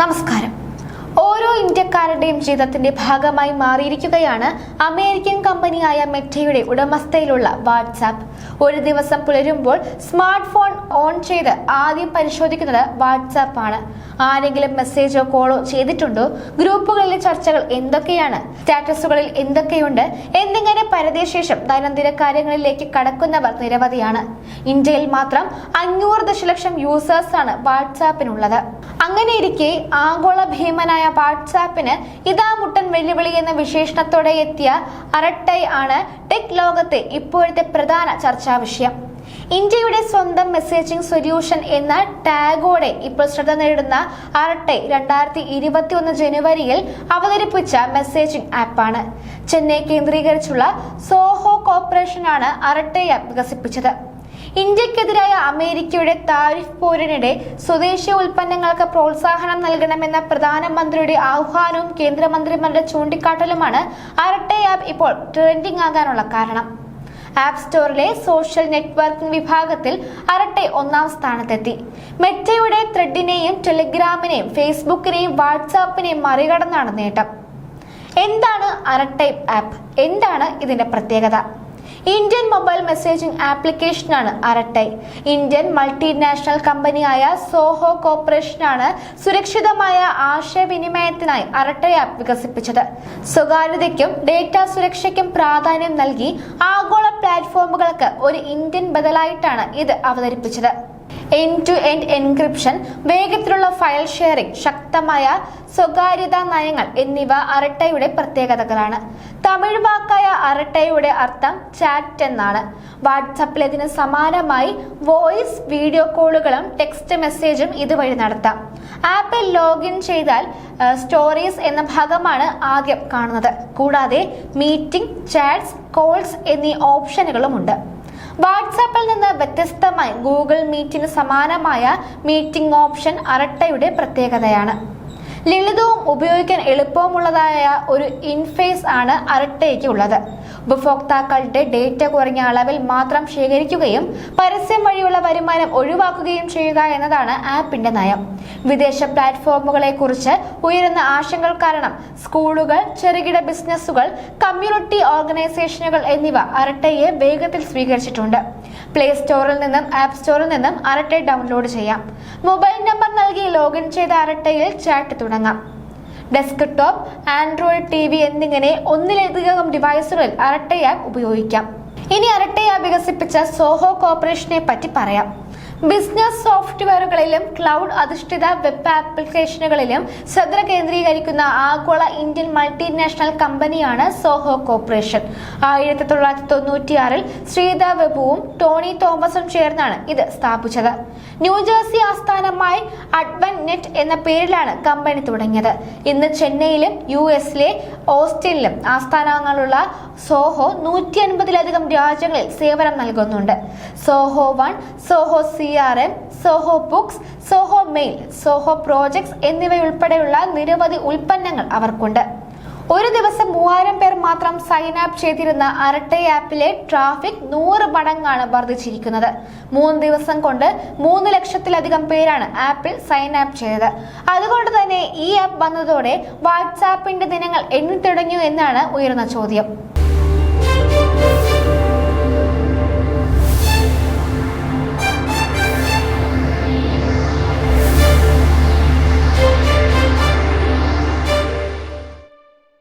നമസ്കാരം. ഇന്ത്യക്കാരുടെയും ജീവിതത്തിന്റെ ഭാഗമായി മാറിയിരിക്കുകയാണ് അമേരിക്കൻ കമ്പനിയായ മെറ്റയുടെ ഉടമസ്ഥയിലുള്ള വാട്സാപ്പ്. ഒരു ദിവസം പുലരുമ്പോൾ സ്മാർട്ട് ഫോൺ ഓൺ ചെയ്ത് ആദ്യം പരിശോധിക്കുന്നത് വാട്സാപ്പ് ആണ്. ആരെങ്കിലും മെസ്സേജോ കോളോ ചെയ്തിട്ടുണ്ടോ? ഗ്രൂപ്പുകളിലെ ചർച്ചകൾ എന്തൊക്കെയാണ്? സ്റ്റാറ്റസുകളിൽ എന്തൊക്കെയുണ്ട്? എന്നിങ്ങനെ പരദേശേഷം ദൈനംദിന കാര്യങ്ങളിലേക്ക് കടക്കുന്നവർ നിരവധിയാണ്. ഇന്ത്യയിൽ മാത്രം അഞ്ഞൂറ് ദശലക്ഷം യൂസേഴ്സാണ് വാട്സാപ്പിനുള്ളത്. അങ്ങനെയിരിക്കെ ആഗോള ഭീമനായ വാട്സാപ്പിന് ഇതാ മുട്ടൻ വെല്ലുവിളി എന്ന വിശേഷണത്തോടെ എത്തിയ അരട്ടൈ ആണ് ടെക് ലോകത്തെ ഇപ്പോഴത്തെ പ്രധാന ചർച്ചാ വിഷയം. ഇന്ത്യയുടെ സ്വന്തം മെസ്സേജിംഗ് സൊല്യൂഷൻ എന്ന ടാഗോടെ ഇപ്പോൾ ശ്രദ്ധ നേടുന്ന അരട്ടെ രണ്ടായിരത്തി ഇരുപത്തി ഒന്ന് ജനുവരിയിൽ അവതരിപ്പിച്ച മെസ്സേജിംഗ് ആപ്പാണ് ചെന്നൈ കേന്ദ്രീകരിച്ചുള്ള സോഹോ കോർപ്പറേഷനാണ് അരട്ടെ ആപ്പ് വികസിപ്പിച്ചത്. ഇന്ത്യക്കെതിരായ അമേരിക്കയുടെ താരിഫ് പോരിനിടെ സ്വദേശി ഉൽപ്പന്നങ്ങൾക്ക് പ്രോത്സാഹനം നൽകണമെന്ന പ്രധാനമന്ത്രിയുടെ ആഹ്വാനവും കേന്ദ്രമന്ത്രിമാരുടെ ചൂണ്ടിക്കാട്ടലുമാണ് അരട്ടെ ആപ്പ് ഇപ്പോൾ ട്രെൻഡിംഗ് ആകാനുള്ള കാരണം. ആപ്പ് സ്റ്റോറിലെ സോഷ്യൽ നെറ്റ്വർക്കിംഗ് വിഭാഗത്തിൽ അരട്ടെ ഒന്നാം സ്ഥാനത്തെത്തി. മെറ്റയുടെ ത്രെഡിനെയും ടെലിഗ്രാമിനെയും ഫേസ്ബുക്കിനെയും വാട്സാപ്പിനെയും മറികടന്നാണ് നേട്ടം. എന്താണ് അരട്ടൈപ്പ് ആപ്പ്? എന്താണ് ഇതിന്റെ പ്രത്യേകത? ഇന്ത്യൻ മൊബൈൽ മെസ്സേജിംഗ് ആപ്ലിക്കേഷനാണ് അരട്ടൈ. ഇന്ത്യൻ മൾട്ടിനാഷണൽ കമ്പനിയായ സോഹോ കോർപ്പറേഷനാണ് സുരക്ഷിതമായ ആശയവിനിമയത്തിനായി അരട്ടൈ ആപ്പ് വികസിപ്പിച്ചത്. സ്വകാര്യതയ്ക്കും ഡേറ്റ സുരക്ഷയ്ക്കും പ്രാധാന്യം നൽകി ആഗോള പ്ലാറ്റ്ഫോമുകൾക്ക് ഒരു ഇന്ത്യൻ ബദലായിട്ടാണ് ഇത് അവതരിപ്പിച്ചത്. എൻഡ് ടു എൻഡ് എൻക്രിപ്ഷൻ വേഗത്തിലുള്ള ഫയൽ ഷെയറിംഗ് ശക്തമായ സ്വകാര്യതാ നയങ്ങൾ എന്നിവ അരട്ടയുടെ പ്രത്യേകതകളാണ്. തമിഴ് വാക്കായ അരട്ടയുടെ അർത്ഥം ചാറ്റ് എന്നാണ്. വാട്സപ്പിൽ ഇതിന് സമാനമായി വോയിസ് വീഡിയോ കോളുകളും ടെക്സ്റ്റ് മെസ്സേജും ഇതുവഴി നടത്താം. ആപ്പിൽ ലോഗിൻ ചെയ്താൽ സ്റ്റോറീസ് എന്ന ഭാഗമാണ് ആദ്യം കാണുന്നത്. കൂടാതെ മീറ്റിംഗ് ചാറ്റ്സ് കോൾസ് എന്നീ വാട്സാപ്പിൽ നിന്ന് വ്യത്യസ്തമായി ഗൂഗിൾ മീറ്റിന് സമാനമായ മീറ്റിംഗ് ഓപ്ഷൻ അരട്ടയുടെ പ്രത്യേകതയാണ്. ലളിതവും ഉപയോഗിക്കാൻ എളുപ്പമുള്ളതായ ഒരു ഇൻഫേസ് ആണ് അരട്ടയ്ക്ക് ഉള്ളത്. ഉപഭോക്താക്കളുടെ ഡേറ്റ കുറഞ്ഞ അളവിൽ മാത്രം ശേഖരിക്കുകയും പരസ്യം വഴിയുള്ള വരുമാനം ഒഴിവാക്കുകയും ചെയ്യുക എന്നതാണ് ആപ്പിന്റെ നയം. വിദേശ പ്ലാറ്റ്ഫോമുകളെ കുറിച്ച് ഉയരുന്ന ആശങ്കകൾ കാരണം സ്കൂളുകൾ ചെറുകിട ബിസിനസ്സുകൾ കമ്മ്യൂണിറ്റി ഓർഗനൈസേഷനുകൾ എന്നിവ അരട്ടയെ വേഗത്തിൽ സ്വീകരിച്ചിട്ടുണ്ട്. പ്ലേ സ്റ്റോറിൽ നിന്നും ആപ്പ് സ്റ്റോറിൽ നിന്നും അരട്ടെ ഡൗൺലോഡ് ചെയ്യാം. മൊബൈൽ നമ്പർ നൽകി ലോഗിൻ ചെയ്ത അരട്ടയിൽ ചാറ്റ് തുടങ്ങാം. ഡെസ്ക്ടോപ്പ് ആൻഡ്രോയിഡ് ടി വി എന്നിങ്ങനെ ഒന്നിലധികം ഡിവൈസുകളിൽ അരട്ടെ ആപ്പ് ഉപയോഗിക്കാം. ഇനി അരട്ടെ ആപ്പ് വികസിപ്പിച്ച സോഹോ കോർപ്പറേഷനെ പറ്റി പറയാം. ബിസിനസ് സോഫ്റ്റ്വെയറുകളിലും ക്ലൗഡ് അധിഷ്ഠിത വെബ് ആപ്ലിക്കേഷനുകളിലും ശ്രദ്ധ കേന്ദ്രീകരിക്കുന്ന ആഗോള ഇന്ത്യൻ മൾട്ടിനാഷണൽ കമ്പനിയാണ് സോഹോ കോർപ്പറേഷൻ. ആയിരത്തി തൊള്ളായിരത്തി തൊണ്ണൂറ്റിയാറിൽ ശ്രീധ വെബുവും ടോണി തോമസും ചേർന്നാണ് ഇത് സ്ഥാപിച്ചത്. ന്യൂജേഴ്സി ആസ്ഥാനമായി അഡ്വൻ നെറ്റ് എന്ന പേരിലാണ് കമ്പനി തുടങ്ങിയത്. ഇന്ന് ചെന്നൈയിലും യു എസിലെ ഓസ്റ്റിനിലും ആസ്ഥാനങ്ങളുള്ള സോഹോ നൂറ്റി അൻപതിലധികം രാജ്യങ്ങളിൽ സേവനം നൽകുന്നുണ്ട്. Zoho one Zoho C R M Zoho books Zoho mail Zoho projects എന്നിവയുൾപ്പെടെയുള്ള നിരവധി ഉൽപ്പന്നങ്ങൾ അവർക്കുണ്ട്. ഒരു ദിവസം മൂവായിരം പേർ മാത്രം സൈൻ ആപ്പ് ചെയ്തിരുന്ന അരട്ടെ ആപ്പിലെ ട്രാഫിക് നൂറ് മടങ്ങാണ് വർദ്ധിച്ചിരിക്കുന്നത്. മൂന്ന് ദിവസം കൊണ്ട് മൂന്ന് ലക്ഷത്തിലധികം പേരാണ് ആപ്പിൽ സൈൻ ആപ്പ് ചെയ്തത്. അതുകൊണ്ട് തന്നെ ഈ ആപ്പ് വന്നതോടെ വാട്സാപ്പിന്റെ ദിനങ്ങൾ എണ്ണിത്തുടങ്ങി എന്നാണ് ഉയർന്ന ചോദ്യം.